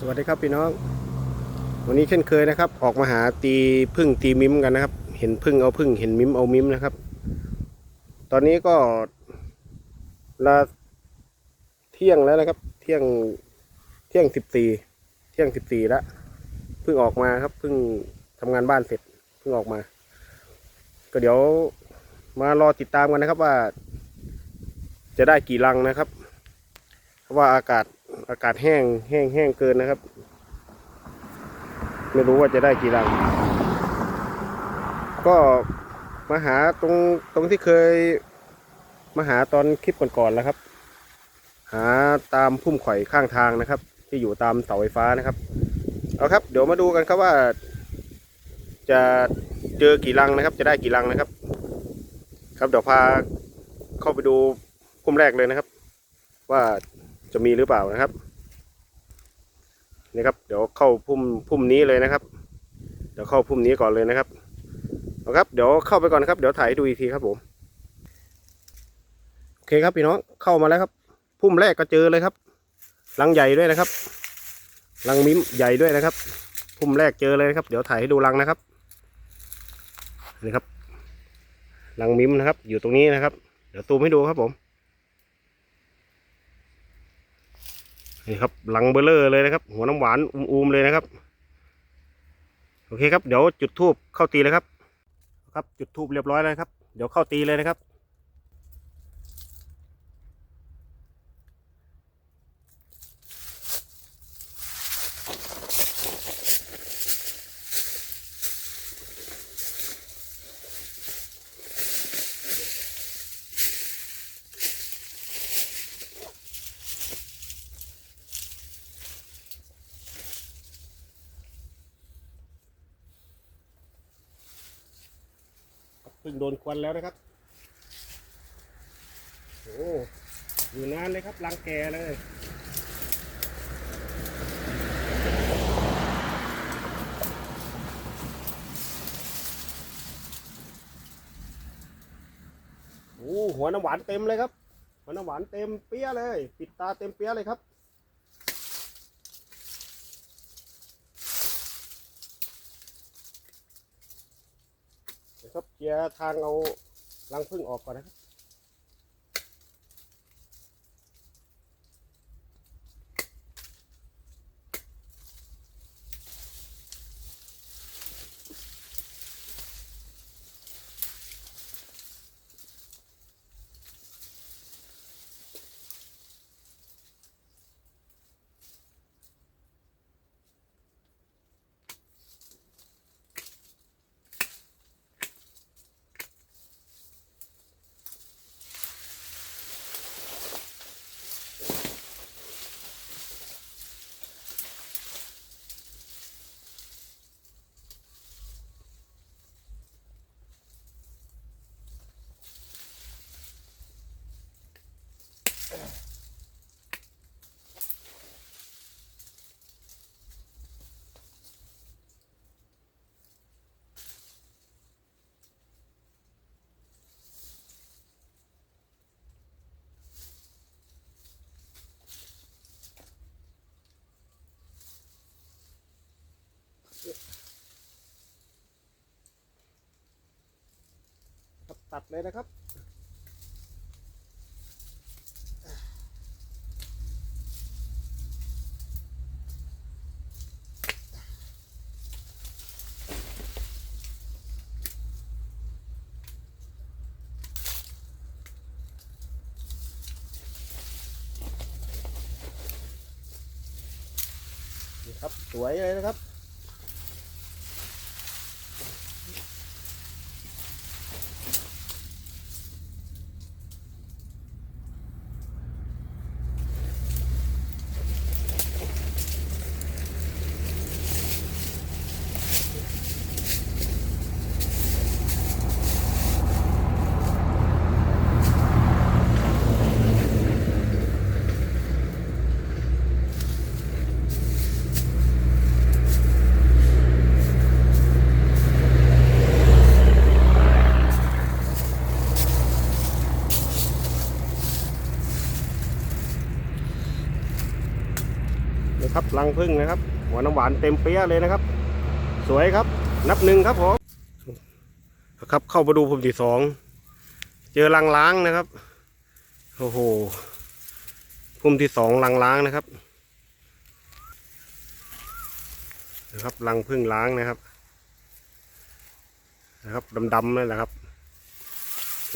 สวัสดีครับพี่น้อง วันนี้เช่นเคยนะครับ ออกมาหาตีพึ่งตีมิมกันนะครับ เห็นพึ่งเอาพึ่งเห็นมิมเอามิมนะครับ ตอนนี้ก็ลาเที่ยงแล้วนะครับ เที่ยงเที่ยงสิบสี่เที่ยงสิบสี่แล้วเพิ่งออกมาครับเพิ่งทำงานบ้านเสร็จเพิ่งออกมา ก็เดี๋ยวมารอติดตามกันนะครับว่า จะได้กี่ลังนะครับ เพราะว่าอากาศ อากาศแห้งแห้งแห้งเกินนะครับ ไม่รู้ว่าจะได้กี่รัง ก็มาหาตรงตรงที่เคย มาหาตอนคลิปก่อนๆแล้วครับ หาตามพุ่มข่อยข้างทางนะครับ ที่อยู่ตามเสาไฟฟ้านะครับ เอาครับ เดี๋ยวมาดูกันครับว่า จะเจอกี่รังนะครับ จะได้กี่รังนะครับ ครับเดี๋ยวพาเข้าไปดูพุ่มแรกเลยนะครับ ว่า จะมีหรือเปล่านะครับนี่ครับเดี๋ยวเข้าพุ่มพุ่มนี้เลยนะครับ เดี๋ยวเข้าพุ่มนี้ก่อนเลยนะครับเอาครับ เดี๋ยวเข้าไปก่อนนะครับ เดี๋ยวถ่ายให้ดูอีกทีครับผมโอเคครับพี่น้องเข้ามาแล้วครับ พุ่มแรกก็เจอเลยครับรังใหญ่ด้วยนะครับรังมิ้มใหญ่ด้วยนะครับ พุ่มแรกเจอเลยนะครับ เดี๋ยวถ่ายให้ดูรังนะครับนี่ครับรังมิ้มนะครับ อยู่ตรงนี้นะครับ เดี๋ยวซูมให้ดูครับผม นี่ครับหลังเบลเลอร์เลยนะครับ หัวน้ำหวานอุ้มๆเลยนะครับ โอเคครับ เดี๋ยวจุดทูบเข้าตีเลยครับ ครับจุดทูบเรียบร้อยแล้วครับ เดี๋ยวเข้าตีเลยนะครับ พิ่งโดนควันแล้วนะครับ โอ้อยู่นานเลยครับรังแกเลยโอ้หัวน้ำหวานเต็มเลยครับ หัวน้ำหวานเต็มเปี้ยเลย ปิดตาเต็มเปี้ยเลยครับ เดี๋ยว ครับเคลียร์ทางเอารังพึ่งออกก่อนนะครับ ตัดเลยนะครับ นี่ครับ สวยเลยนะครับ ครับรังพึ่งนะครับ หัวน้ำหวานเต็มเปี้ยเลยนะครับ สวยครับ นับหนึ่งครับผมครับเข้ามาดูผมที่สองเจอรังล้างนะครับโอ้โหพุ่มที่สองรังล้างนะครับนะครับรังพึ่งล้างนะครับนะครับดำๆนั่นแหละครับ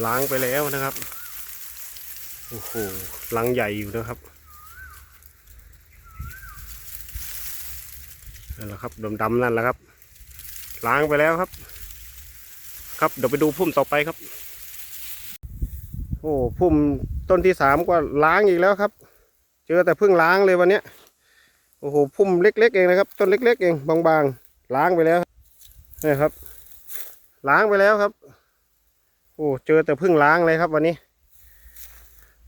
ล้างไปแล้วนะครับโอ้โหรังใหญ่อยู่นะครับ นั่นแหละครับดำๆนั่นแหละครับ ล้างไปแล้วครับ ครับเดี๋ยวไปดูพุ่มต่อไปครับ โอ้พุ่มต้นที่สามก็ล้างอีกแล้วครับ เจอแต่เพิ่งล้างเลยวันเนี้ยโอ้โหพุ่มเล็ก ๆ เองนะครับ ต้นเล็ก ๆ เองบางๆ ล้างไปแล้วนี่ครับ ล้างไปแล้วครับ โอ้เจอแต่เพิ่งล้างเลยครับ วันนี้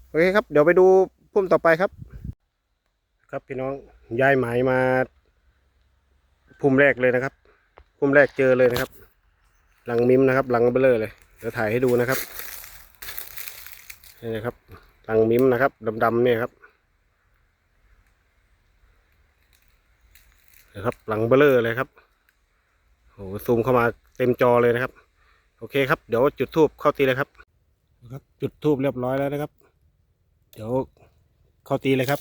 โอเคครับ เดี๋ยวไปดูพุ่มต่อไปครับ ครับพี่น้องย้ายหมายมา พุ่มแรกเลยนะครับพุ่มแรกเจอเลยนะครับ หลังมิมนะครับ หลังเบลอเลยเดี๋ยวถ่ายให้ดูนะครับนี่นะครับ หลังมิมนะครับดำๆเนี่ยครับนะครับหลังเบลอเลยครับโอ้โหซูมเข้ามาเต็มจอเลยนะครับ โอเคครับ เดี๋ยวจุดทูบเข้าตีเลยครับครับ จุดทูบเรียบร้อยแล้วนะครับ เดี๋ยวเข้าตีเลยครับ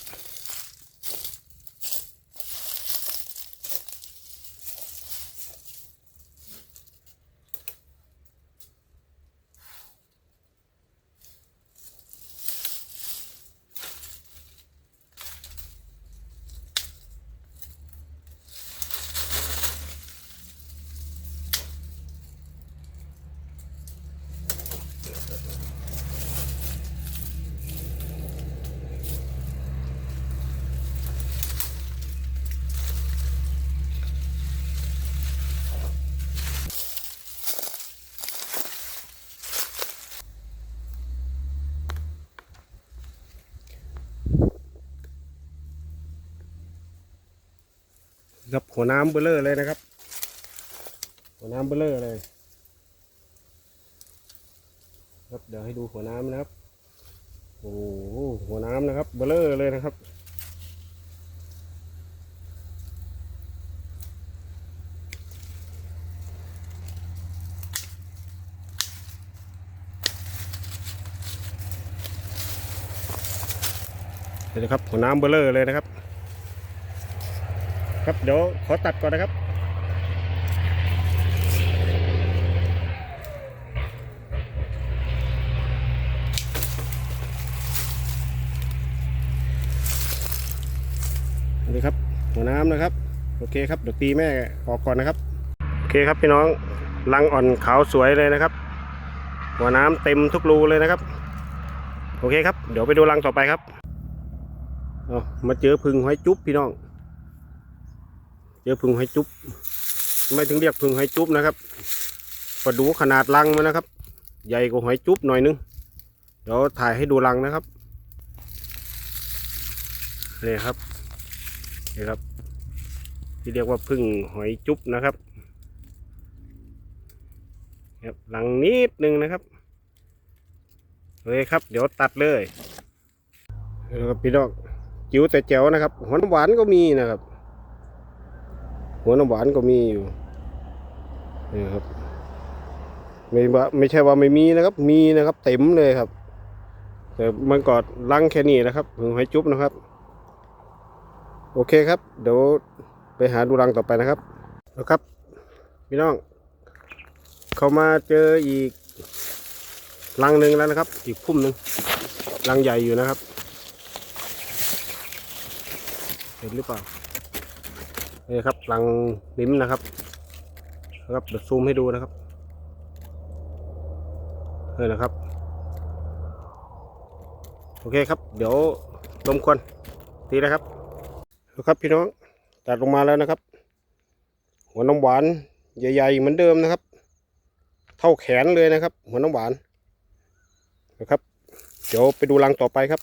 ครับหัวน้ำเบลเลอร์เลยนะครับ หัวน้ำเบลเลอร์เลยครับเดี๋ยวให้ดูหัวน้ำนะครับโอ้หหัวน้ำนะครับเบลเลอร์เลยนะครับเดี๋ยวนะครับหัวน้ำเบลเลอร์เลยนะครับ ครับเดี๋ยวขอตัดก่อนนะครับนี่ครับหัวน้ำนะครับ โอเคครับเดี๋ยวตีแม่ออกก่อนนะครับ โอเคครับพี่น้องรังอ่อนขาวสวยเลยนะครับ หัวน้ำเต็มทุกรูเลยนะครับ โอเคครับ เดี๋ยวไปดูรังต่อไปครับเอมาเจอพึ่งหอยจุ๊บพี่น้อง เจอพึ่งหอยจุ๊บไม่ถึงเรียกพึ่งหอยจุ๊บนะครับก็ดูขนาดรังมันนะครับ ใหญ่กว่าหอยจุ๊บหน่อยนึง เดี๋ยวถ่ายให้ดูรังนะครับนี่ครับนี่ครับ ที่เรียกว่าพึ่งหอยจุ๊บนะครับครับรังนิดนึงนะครับเลยครับ เดี๋ยวตัดเลยนี่ครับพี่น้องจิ๋วแต่แจ๋วนะครับหัวน้ำหวานก็มีนะครับ หัวน้ำหวานก็มีอยู่นี่ครับไม่ว่าไม่ใช่ว่าไม่มีนะครับ มีนะครับ เต็มเลยครับ แต่มันกอดลังแค่นี้นะครับถึงให้จุ๊บนะครับ โอเคครับ เดี๋ยวไปหาดูรังต่อไปนะครับนะครับพี่น้อง เขามาเจออีกรังหนึ่งแล้วนะครับ อีกพุ่มหนึ่งรังใหญ่อยู่นะครับ เห็นหรือเปล่า นี่ครับรังลิ้มนะครับนะครับเดี๋ยวซูมให้ดูนะครับนี่นะครับ โอเคครับ เดี๋ยวลมควันตีนะครับครับพี่น้องตัดลงมาแล้วนะครับ หัวน้ำหวานใหญ่ๆเหมือนเดิมนะครับ เท่าแขนเลยนะครับ หัวน้ำหวานนะครับ เดี๋ยวไปดูรังต่อไปครับ